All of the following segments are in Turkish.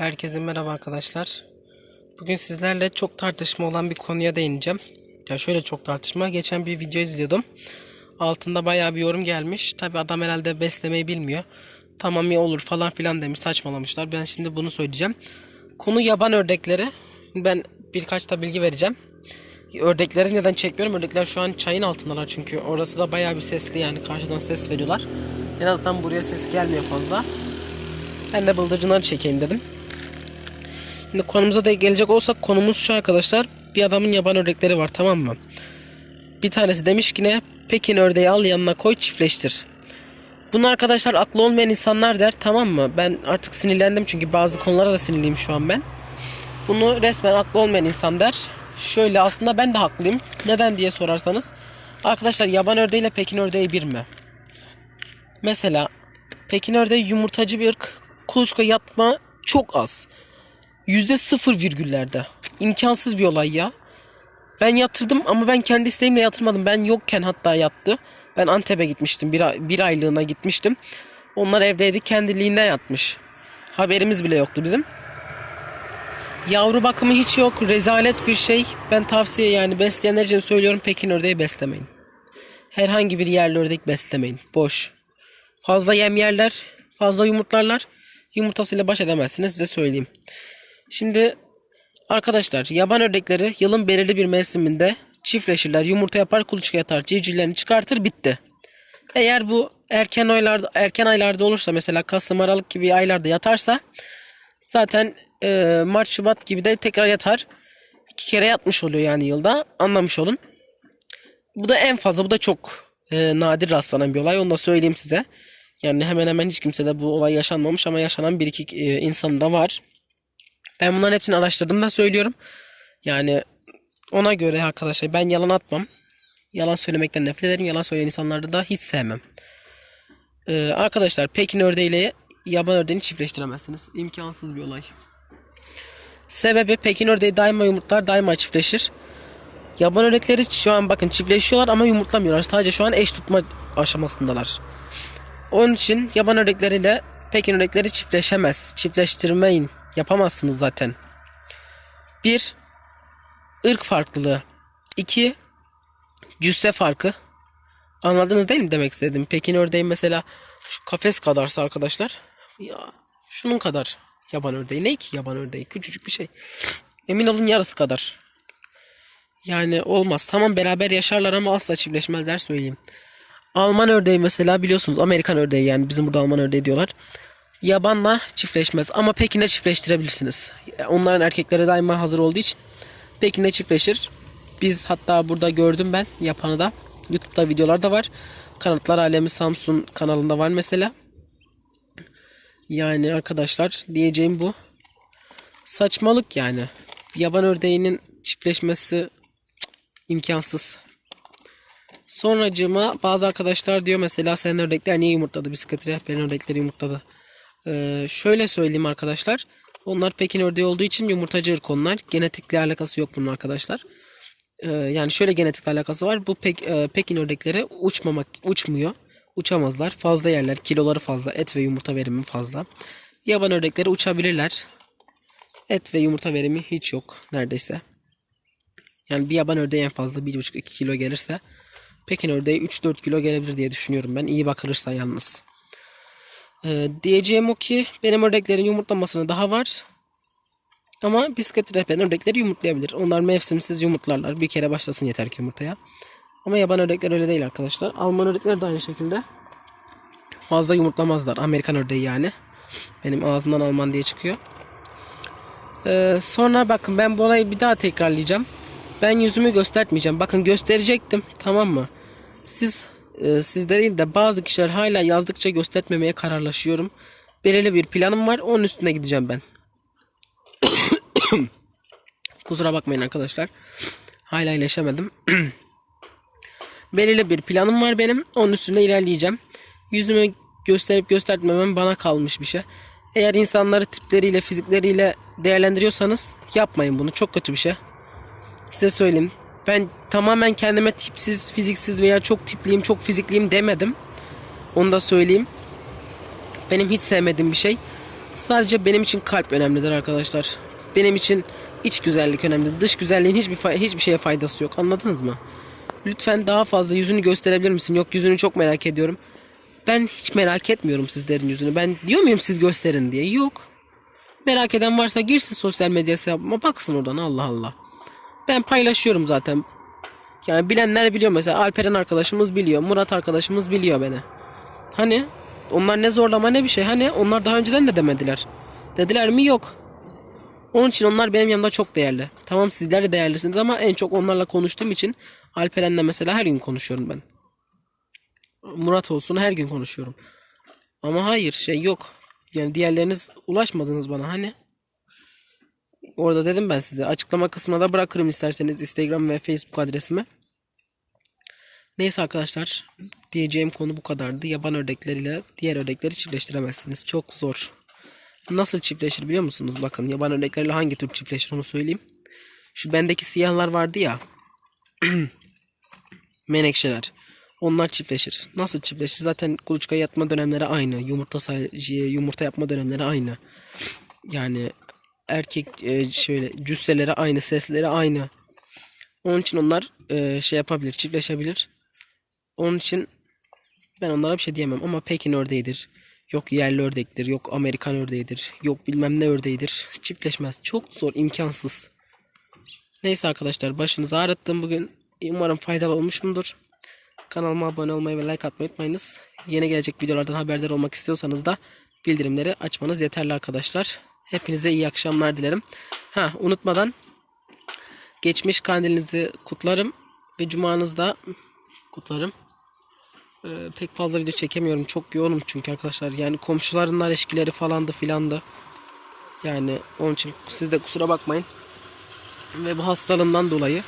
Herkese merhaba arkadaşlar. Bugün sizlerle çok tartışma olan bir konuya değineceğim. Ya şöyle çok tartışma. Geçen bir video izliyordum. Altında bayağı bir yorum gelmiş. Tabi adam herhalde beslemeyi bilmiyor. Tamam ya olur falan filan demiş. Saçmalamışlar. Ben şimdi bunu söyleyeceğim. Konu yaban ördekleri. Ben birkaç da bilgi vereceğim. Ördekleri neden çekmiyorum? Ördekler şu an çayın altındalar çünkü. Orası da bayağı bir sesli yani. Karşıdan ses veriyorlar. En azından buraya ses gelmiyor fazla. Ben de bıldırcınları çekeyim dedim. Şimdi konumuza da gelecek olsak konumuz şu arkadaşlar. Bir adamın yaban ördekleri var tamam mı? Bir tanesi demiş ki ne? Pekin ördeği al yanına koy çiftleştir. Bunu arkadaşlar aklı olmayan insanlar der tamam mı? Ben artık sinirlendim çünkü bazı konulara da sinirliyim şu an ben. Bunu resmen aklı olmayan insan der. Şöyle aslında ben de haklıyım. Neden diye sorarsanız. Arkadaşlar yaban ördeği ile Pekin ördeği bir mi? Mesela Pekin ördeği yumurtacı bir ırk. Kuluçka yatma çok az. Yüzde sıfır virgüllerde. İmkansız bir olay ya. Ben yatırdım ama ben kendi isteğimle yatırmadım. Ben yokken hatta yattı. Ben Antep'e gitmiştim. Bir, bir aylığına gitmiştim. Onlar evdeydi. Kendiliğinden yatmış. Haberimiz bile yoktu bizim. Yavru bakımı hiç yok. Rezalet bir şey. Ben tavsiye yani besleyenler için söylüyorum. Pekin ördeği beslemeyin. Herhangi bir yerli ördek beslemeyin. Boş. Fazla yem yerler. Fazla yumurtlarlar. Yumurtasıyla baş edemezsiniz size söyleyeyim. Şimdi arkadaşlar yaban ördekleri yılın belirli bir mevsiminde çiftleşirler. Yumurta yapar, kuluçka yatar, civcivlerini çıkartır, bitti. Eğer bu erken aylarda erken aylarda olursa mesela Kasım Aralık gibi aylarda yatarsa zaten e, Mart Şubat gibi de tekrar yatar. İki kere yatmış oluyor yani yılda. Anlamış olun. Bu da en fazla bu da çok e, nadir rastlanan bir olay. Onu da söyleyeyim size. Yani hemen hemen hiç kimsede bu olay yaşanmamış ama yaşanan bir iki e, insanın da var. Ben bunların hepsini araştırdım da söylüyorum. Yani ona göre arkadaşlar ben yalan atmam. Yalan söylemekten nefret ederim. Yalan söyleyen insanları da hiç sevmem. Ee, arkadaşlar Pekin ördeğiyle yaban ördeğini çiftleştiremezsiniz. İmkansız bir olay. Sebebi Pekin ördeği daima yumurtlar daima çiftleşir. Yaban ördekleri şu an bakın çiftleşiyorlar ama yumurtlamıyorlar. Sadece şu an eş tutma aşamasındalar. Onun için yaban ördekleriyle Pekin ördekleri çiftleşemez. Çiftleştirmeyin. Yapamazsınız zaten. Bir, ırk farklılığı. İki, cüsse farkı. Anladınız değil mi demek istedim? Pekin ördeği mesela şu kafes kadarsa arkadaşlar. Ya şunun kadar yaban ördeği. Ne ki yaban ördeği? Küçücük bir şey. Emin olun yarısı kadar. Yani olmaz. Tamam beraber yaşarlar ama asla çiftleşmezler söyleyeyim. Alman ördeği mesela biliyorsunuz Amerikan ördeği yani bizim burada Alman ördeği diyorlar. Yabanla çiftleşmez ama Pekin'le çiftleştirebilirsiniz. Onların erkekleri daima hazır olduğu için Pekin'le çiftleşir. Biz hatta burada gördüm ben yapanı da. YouTube'da videolar da var. Kanatlar Alemi Samsun kanalında var mesela. Yani arkadaşlar diyeceğim bu. Saçmalık yani. Yaban ördeğinin çiftleşmesi cık, imkansız. Sonracığıma bazı arkadaşlar diyor mesela senin ördekler niye yumurtladı bisikleti rehberin ördekleri yumurtladı. Ee, şöyle söyleyeyim arkadaşlar. Onlar Pekin ördeği olduğu için yumurtacı ırk onlar. Genetikle alakası yok bunun arkadaşlar. Ee, yani şöyle genetikle alakası var. Bu pek, e, Pekin ördekleri uçmamak uçmuyor. Uçamazlar. Fazla yerler. Kiloları fazla. Et ve yumurta verimi fazla. Yaban ördekleri uçabilirler. Et ve yumurta verimi hiç yok neredeyse. Yani bir yaban ördeği en fazla 1,5-2 kilo gelirse Pekin ördeği 3-4 kilo gelebilir diye düşünüyorum ben. İyi bakılırsa yalnız. Ee, diyeceğim o ki benim ördeklerin yumurtlamasına daha var. Ama bisiklet rehberin ördekleri yumurtlayabilir. Onlar mevsimsiz yumurtlarlar. Bir kere başlasın yeter ki yumurtaya. Ama yaban ördekler öyle değil arkadaşlar. Alman ördekler de aynı şekilde. Fazla yumurtlamazlar. Amerikan ördeği yani. Benim ağzımdan Alman diye çıkıyor. Ee, sonra bakın ben bu olayı bir daha tekrarlayacağım. Ben yüzümü göstermeyeceğim. Bakın gösterecektim. Tamam mı? Siz e, siz değil de bazı kişiler hala yazdıkça göstermemeye kararlaşıyorum. Belirli bir planım var. Onun üstüne gideceğim ben. Kusura bakmayın arkadaşlar. Hala iyileşemedim. Belirli bir planım var benim. Onun üstünde ilerleyeceğim. Yüzümü gösterip göstermemem bana kalmış bir şey. Eğer insanları tipleriyle, fizikleriyle değerlendiriyorsanız yapmayın bunu. Çok kötü bir şey. Size söyleyeyim. Ben tamamen kendime tipsiz, fiziksiz veya çok tipliyim, çok fizikliyim demedim. Onu da söyleyeyim. Benim hiç sevmediğim bir şey. Sadece benim için kalp önemlidir arkadaşlar. Benim için iç güzellik önemli. Dış güzelliğin hiçbir hiçbir şeye faydası yok. Anladınız mı? Lütfen daha fazla yüzünü gösterebilir misin? Yok yüzünü çok merak ediyorum. Ben hiç merak etmiyorum sizlerin yüzünü. Ben diyor muyum siz gösterin diye? Yok. Merak eden varsa girsin sosyal medya hesabıma baksın oradan Allah Allah. Ben paylaşıyorum zaten. Yani bilenler biliyor mesela Alperen arkadaşımız biliyor. Murat arkadaşımız biliyor beni. Hani onlar ne zorlama ne bir şey. Hani onlar daha önceden de demediler. Dediler mi? Yok. Onun için onlar benim yanımda çok değerli. Tamam sizler de değerlisiniz ama en çok onlarla konuştuğum için Alperen'le mesela her gün konuşuyorum ben. Murat olsun her gün konuşuyorum. Ama hayır şey yok. Yani diğerleriniz ulaşmadınız bana hani. Orada dedim ben size. Açıklama kısmına da bırakırım isterseniz Instagram ve Facebook adresimi. Neyse arkadaşlar diyeceğim konu bu kadardı. Yaban ördekleriyle diğer ördekleri çiftleştiremezsiniz. Çok zor. Nasıl çiftleşir biliyor musunuz? Bakın yaban ördekleriyle hangi tür çiftleşir onu söyleyeyim. Şu bendeki siyahlar vardı ya. Menekşeler. Onlar çiftleşir. Nasıl çiftleşir? Zaten kuluçka yatma dönemleri aynı. Yumurta yumurta yapma dönemleri aynı. Yani erkek e, şöyle cüsseleri aynı, sesleri aynı. Onun için onlar e, şey yapabilir, çiftleşebilir. Onun için ben onlara bir şey diyemem ama Pekin ördeğidir. Yok yerli ördektir, yok Amerikan ördeğidir, yok bilmem ne ördeğidir. Çiftleşmez. Çok zor, imkansız. Neyse arkadaşlar başınızı ağrıttım bugün. Umarım faydalı olmuşumdur. Kanalıma abone olmayı ve like atmayı unutmayınız. Yeni gelecek videolardan haberdar olmak istiyorsanız da bildirimleri açmanız yeterli arkadaşlar. Hepinize iyi akşamlar dilerim. Ha unutmadan geçmiş kandilinizi kutlarım ve cumanızı da kutlarım. Ee, pek fazla video çekemiyorum. Çok yoğunum çünkü arkadaşlar. Yani komşuların ilişkileri falandı filandı. Yani onun için siz de kusura bakmayın. Ve bu hastalığımdan dolayı.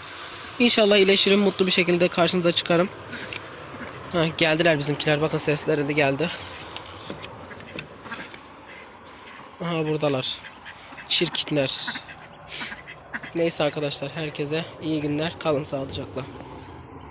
İnşallah iyileşirim. Mutlu bir şekilde karşınıza çıkarım. Ha, geldiler bizimkiler. Bakın sesleri de geldi. Aha buradalar. Çirkinler. Neyse arkadaşlar herkese iyi günler. Kalın sağlıcakla.